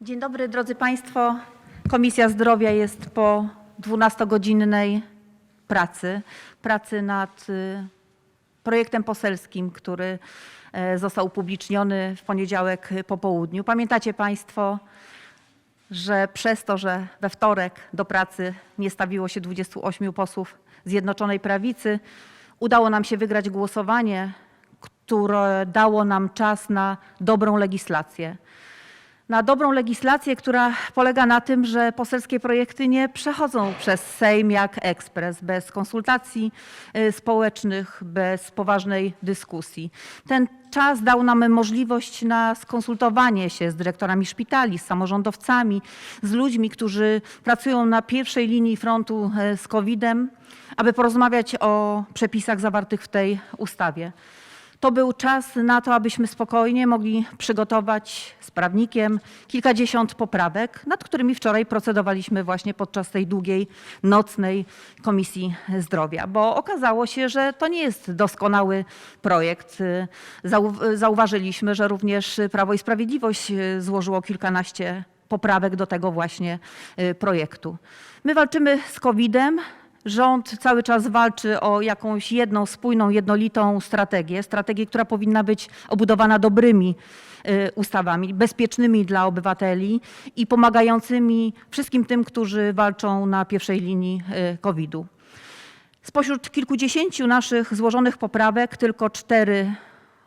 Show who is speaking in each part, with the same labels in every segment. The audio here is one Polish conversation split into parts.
Speaker 1: Dzień dobry, drodzy Państwo. Komisja Zdrowia jest po 12-godzinnej pracy, pracy nad y, projektem poselskim, który e, został upubliczniony w poniedziałek po południu. Pamiętacie Państwo, że przez to, że we wtorek do pracy nie stawiło się 28 posłów Zjednoczonej Prawicy, udało nam się wygrać głosowanie, które dało nam czas na dobrą legislację. Na dobrą legislację, która polega na tym, że poselskie projekty nie przechodzą przez Sejm jak ekspres, bez konsultacji y, społecznych, bez poważnej dyskusji. Ten czas dał nam możliwość na skonsultowanie się z dyrektorami szpitali, z samorządowcami, z ludźmi, którzy pracują na pierwszej linii frontu e, z COVID-em, aby porozmawiać o przepisach zawartych w tej ustawie. To był czas na to, abyśmy spokojnie mogli przygotować z prawnikiem kilkadziesiąt poprawek, nad którymi wczoraj procedowaliśmy właśnie podczas tej długiej nocnej Komisji Zdrowia, bo okazało się, że to nie jest doskonały projekt. Zau- Zauważyliśmy, że również Prawo i Sprawiedliwość złożyło kilkanaście poprawek do tego właśnie y, projektu. My walczymy z COVID-em. Rząd cały czas walczy o jakąś jedną, spójną, jednolitą strategię. Strategię, która powinna być obudowana dobrymi y, ustawami, bezpiecznymi dla obywateli i pomagającymi wszystkim tym, którzy walczą na pierwszej linii y, COVID-u. Spośród kilkudziesięciu naszych złożonych poprawek tylko cztery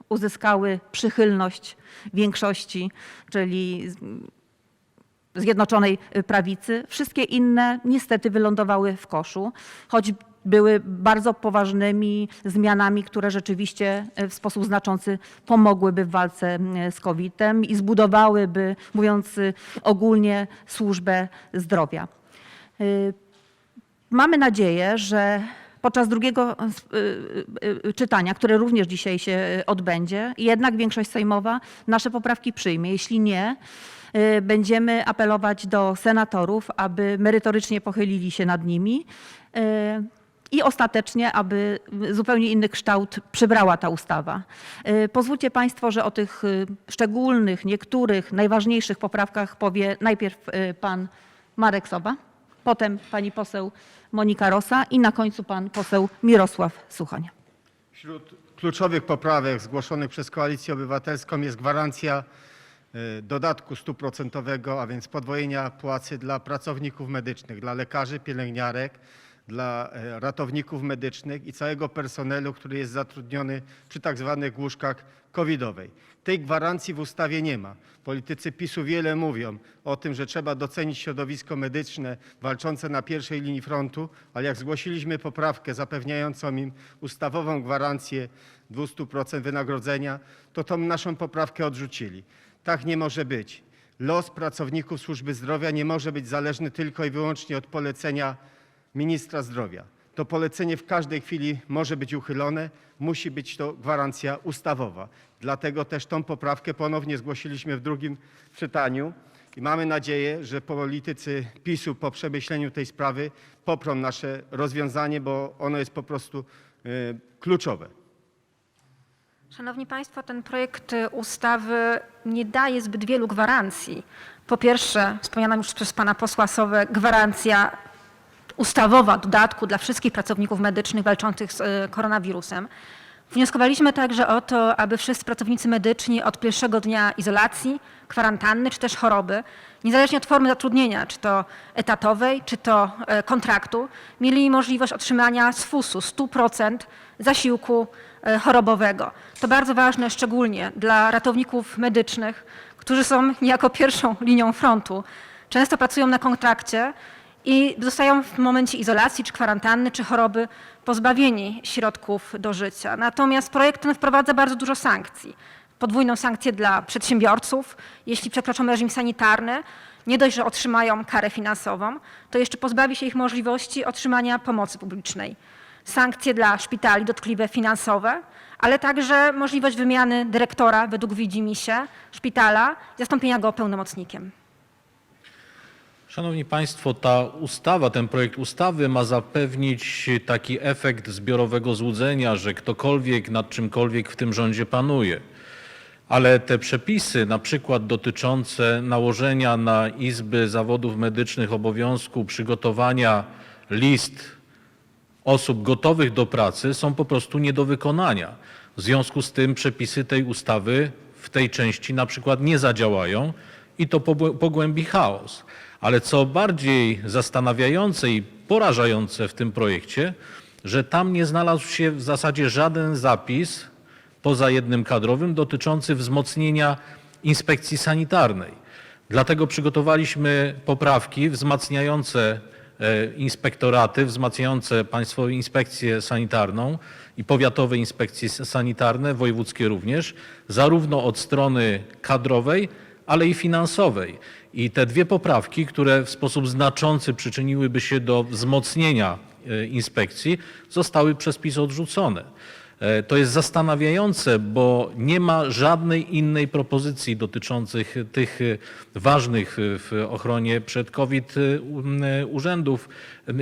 Speaker 1: uzyskały przychylność większości, czyli Zjednoczonej Prawicy. Wszystkie inne niestety wylądowały w koszu, choć były bardzo poważnymi zmianami, które rzeczywiście w sposób znaczący pomogłyby w walce z COVID-em i zbudowałyby, mówiąc e, ogólnie, służbę zdrowia. Mamy nadzieję, że podczas drugiego czytania, które również dzisiaj się odbędzie, jednak większość sejmowa nasze poprawki przyjmie. Jeśli nie, będziemy apelować do senatorów, aby merytorycznie pochylili się nad nimi e, i ostatecznie, aby zupełnie inny kształt przybrała ta ustawa. E, Pozwólcie Państwo, że o tych szczególnych, niektórych, najważniejszych poprawkach powie najpierw pan Marek Sowa, potem pani poseł Monika Rosa i na końcu pan poseł Mirosław Suchoń.
Speaker 2: Wśród kluczowych poprawek zgłoszonych przez Koalicję Obywatelską jest gwarancja dodatku stuprocentowego, a więc podwojenia płacy dla pracowników medycznych, dla lekarzy, pielęgniarek, dla e, ratowników medycznych i całego personelu, który jest zatrudniony przy tak zwanych łóżkach covidowej. Tej gwarancji w ustawie nie ma. Politycy PiSu wiele mówią o tym, że trzeba docenić środowisko medyczne walczące na pierwszej linii frontu, ale jak zgłosiliśmy poprawkę zapewniającą im ustawową gwarancję 200% wynagrodzenia, to tą naszą poprawkę odrzucili. Tak nie może być. Los pracowników służby zdrowia nie może być zależny tylko i wyłącznie od polecenia ministra zdrowia. To polecenie w każdej chwili może być uchylone, musi być to gwarancja ustawowa. Dlatego też tą poprawkę ponownie zgłosiliśmy w drugim czytaniu i mamy nadzieję, że politycy PiSu po przemyśleniu tej sprawy poprą nasze rozwiązanie, bo ono jest po prostu e, kluczowe.
Speaker 3: Szanowni Państwo, ten projekt y, ustawy nie daje zbyt wielu gwarancji. Po pierwsze, wspomniana już przez Pana posła Sowę, gwarancja ustawowa dodatku dla wszystkich pracowników medycznych walczących z y, koronawirusem. Wnioskowaliśmy także o to, aby wszyscy pracownicy medyczni od pierwszego dnia izolacji, kwarantanny czy też choroby, niezależnie od formy zatrudnienia, czy to etatowej, czy to e, kontraktu, mieli możliwość otrzymania z FUS-u 100% zasiłku e, chorobowego. To bardzo ważne szczególnie dla ratowników medycznych, którzy są niejako pierwszą linią frontu. Często pracują na kontrakcie i zostają w momencie izolacji, czy kwarantanny, czy choroby pozbawieni środków do życia. Natomiast projekt ten wprowadza bardzo dużo sankcji. Podwójną sankcję dla przedsiębiorców, jeśli przekroczą reżim sanitarny, nie dość, że otrzymają karę finansową, to jeszcze pozbawi się ich możliwości otrzymania pomocy publicznej. Sankcje dla szpitali dotkliwe finansowe, ale także możliwość wymiany dyrektora według widzimisię szpitala zastąpienia go pełnomocnikiem.
Speaker 4: Szanowni Państwo, ta ustawa, ten projekt ustawy ma zapewnić taki efekt zbiorowego złudzenia, że ktokolwiek nad czymkolwiek w tym rządzie panuje. ale te przepisy, na przykład dotyczące nałożenia na Izby Zawodów Medycznych obowiązku przygotowania list osób gotowych do pracy są po prostu nie do wykonania. W związku z tym przepisy tej ustawy w tej części na przykład nie zadziałają i to pogłę- pogłębi chaos. Ale co bardziej zastanawiające i porażające w tym projekcie, że tam nie znalazł się w zasadzie żaden zapis poza jednym kadrowym dotyczący wzmocnienia inspekcji sanitarnej. Dlatego przygotowaliśmy poprawki wzmacniające e, inspektoraty, wzmacniające Państwową Inspekcję Sanitarną i powiatowe inspekcje sanitarne, wojewódzkie również, zarówno od strony kadrowej, ale i finansowej. I te dwie poprawki, które w sposób znaczący przyczyniłyby się do wzmocnienia e, inspekcji, zostały przez PiS odrzucone. E, To jest zastanawiające, bo nie ma żadnej innej propozycji dotyczących tych e, ważnych w ochronie przed COVID urzędów,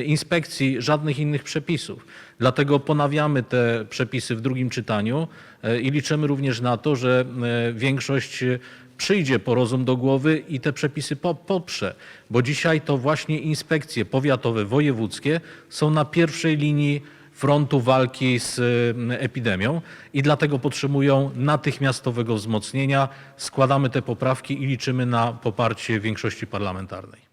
Speaker 4: inspekcji, żadnych innych przepisów. Dlatego ponawiamy te przepisy w drugim czytaniu i liczymy również na to, że większość przyjdzie po rozum do głowy i te przepisy po- poprze, bo dzisiaj to właśnie inspekcje powiatowe, wojewódzkie są na pierwszej linii frontu walki z y, epidemią i dlatego potrzebują natychmiastowego wzmocnienia. Składamy te poprawki i liczymy na poparcie większości parlamentarnej.